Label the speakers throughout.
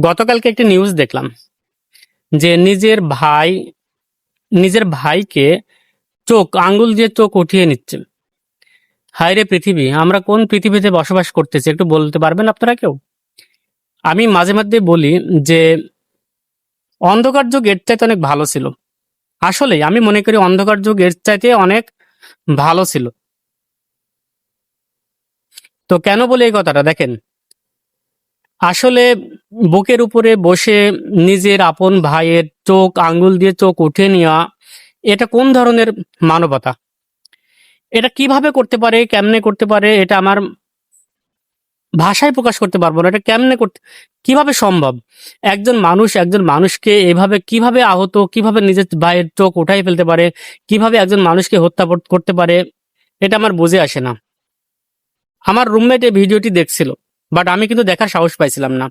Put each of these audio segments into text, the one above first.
Speaker 1: গতকালকে একটি নিউজ দেখলাম যে নিজের ভাই, নিজের ভাইকে চোখ, আঙ্গুল দিয়ে চোখ উঠিয়ে নিচ্ছে। হায় রে পৃথিবী, আমরা কোন পৃথিবীতে বসবাস করতেছি, একটু বলতে পারবেন আপনারা কেউ? আমি মাঝে মধ্যে বলি যে অন্ধকার যুগ এর চাইতে অনেক ভালো ছিল। আসলে আমি মনে করি অন্ধকার যুগ এর চাইতে অনেক ভালো ছিল। তো কেন বলে এই কথাটা? দেখেন আসলে বুকের উপরে বসে নিজের আপন ভাইয়ের চোখ আঙ্গুল দিয়ে চোখ উঠে নেওয়া, এটা কোন ধরনের মানবতা? এটা কীভাবে করতে পারে, কেমনে করতে পারে, এটা আমার ভাষায় প্রকাশ করতে পারব না। এটা কেমনে করতে, কীভাবে সম্ভব? একজন মানুষ, একজন মানুষকে এভাবে কীভাবে আহত, কীভাবে নিজের ভাইয়ের চোখ উঠাই ফেলতে পারে, কীভাবে একজন মানুষকে হত্যা করতে পারে, এটা আমার বুঝে আসে না। আমার রুমমেট এই ভিডিওটি দেখছিল। বাট আমি কিন্তু দেখার সাহস পাইছিলাম না।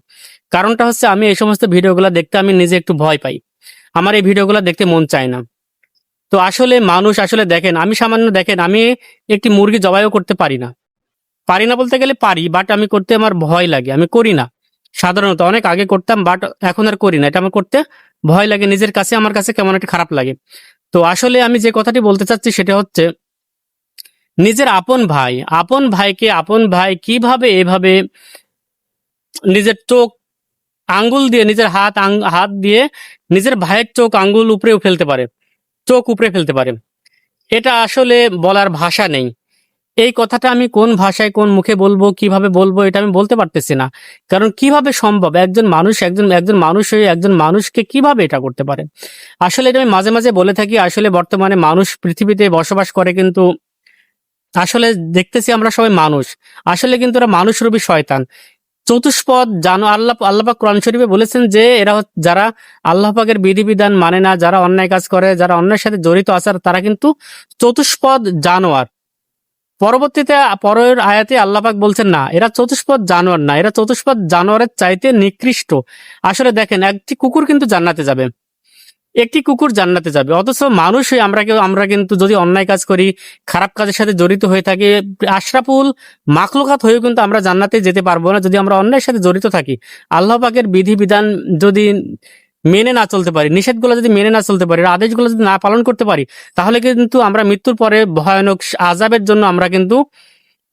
Speaker 1: কারণটা হচ্ছে আমি এই সমস্ত ভিডিওগুলো দেখতে আমি নিজে একটু ভয় পাই। আমার এই ভিডিওগুলো দেখতে মন চায় না। তো আসলে মানুষ আসলে দেখেন, আমি সামান্য দেখেন, আমি একটি মুরগি জবাইও করতে পারি না। পারি না বলতে গেলে পারি বাট আমি করতে আমার ভয় লাগে। আমি করি না। সাধারণত অনেক আগে করতাম বাট এখন আর করি না। এটা আমার করতে ভয় লাগে, নিজের কাছে, আমার কাছে কেমন একটা খারাপ লাগে। তো আসলে আমি যে কথাটি বলতে চাচ্ছি সেটা হচ্ছে নিজের আপন ভাই, আপন ভাইকে আপন ভাই কীভাবে এভাবে নিজের চোখ আঙ্গুল দিয়ে, নিজের হাত হাত দিয়ে নিজের ভাইয়ের চোখ আঙ্গুল উপরেও ফেলতে পারে, চোখ উপরে ফেলতে পারে। এটা আসলে বলার ভাষা নেই। এই কথাটা আমি কোন ভাষায়, কোন মুখে বলব, কীভাবে বলব, এটা আমি বলতে পারতেছি না। কারণ কীভাবে সম্ভব? একজন মানুষ, একজন একজন মানুষ হয়ে একজন মানুষকে কীভাবে এটা করতে পারে? আসলে এটা আমি মাঝে মাঝে বলে থাকি, আসলে বর্তমানে মানুষ পৃথিবীতে বসবাস করে কিন্তু আসলে দেখতেছি আমরা সবাই মানুষ। আসলে কিন্তু এরা মানুষ রূপী শয়তান। চতুষ্পদ জানো, আল্লাহ আল্লাপাক কোরআন শরীফে বলেছেন যে এরা যারা আল্লাহ পাকের বিধিবিধান মানে না, যারা অন্যায় কাজ করে, যারা অন্যায়ের সাথে জড়িত আছে, তারা কিন্তু চতুষ্পদ জানোয়ার। পরবর্তীতে, পরের আয়াতে আল্লাপাক বলছেন, না, এরা চতুষ্পদ জানোয়ার না, এরা চতুষ্পদ জানোয়ারের চাইতে নিকৃষ্ট। আসলে দেখেন, একটি কুকুর কিন্তু জান্নাতে যাবে। একটি কুকুর জান্নাতে যাবে। অথচ মানুষ হয়ে আমরা কেউ আমরা কিন্তু যদি অন্যায় কাজ করি, খারাপ কাজের সাথে জড়িত হয়ে থাকি, আশরাফুল মাখলুকাত হয়েও কিন্তু আমরা জান্নাতে যেতে পারব না যদি আমরা অন্যায়ের সাথে জড়িত থাকি। আল্লাহ পাকের বিধিবিধান যদি মেনে না চলতে পারি, নিষেধগুলো যদি মেনে না চলতে পারি, আদেশগুলো যদি না পালন করতে পারি, তাহলে কিন্তু আমরা মৃত্যুর পরে ভয়ানক আজাবের জন্য আমরা কিন্তু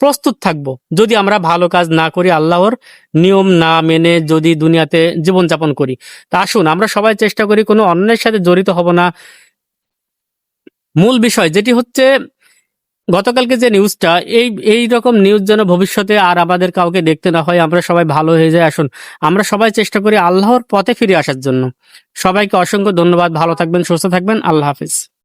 Speaker 1: প্রস্তুত থাকব। যদি আমরা ভালো কাজ না করি, আল্লাহর নিয়ম না মেনে যদি দুনিয়াতে জীবনযাপন করি। তা আসুন, আমরা সবাই চেষ্টা করি কোনো অন্যের সাথে জড়িত হব না। মূল বিষয় যেটি হচ্ছে, গতকালকে যে নিউজটা, এই এই রকম নিউজ যেন ভবিষ্যতে আর আমাদের কাউকে দেখতে না হয়, আমরা সবাই ভালো হয়ে যায় আসুন, আমরা সবাই চেষ্টা করি আল্লাহর পথে ফিরে আসার জন্য। সবাইকে অসংখ্য ধন্যবাদ, ভালো থাকবেন, সুস্থ থাকবেন, আল্লাহ হাফিজ।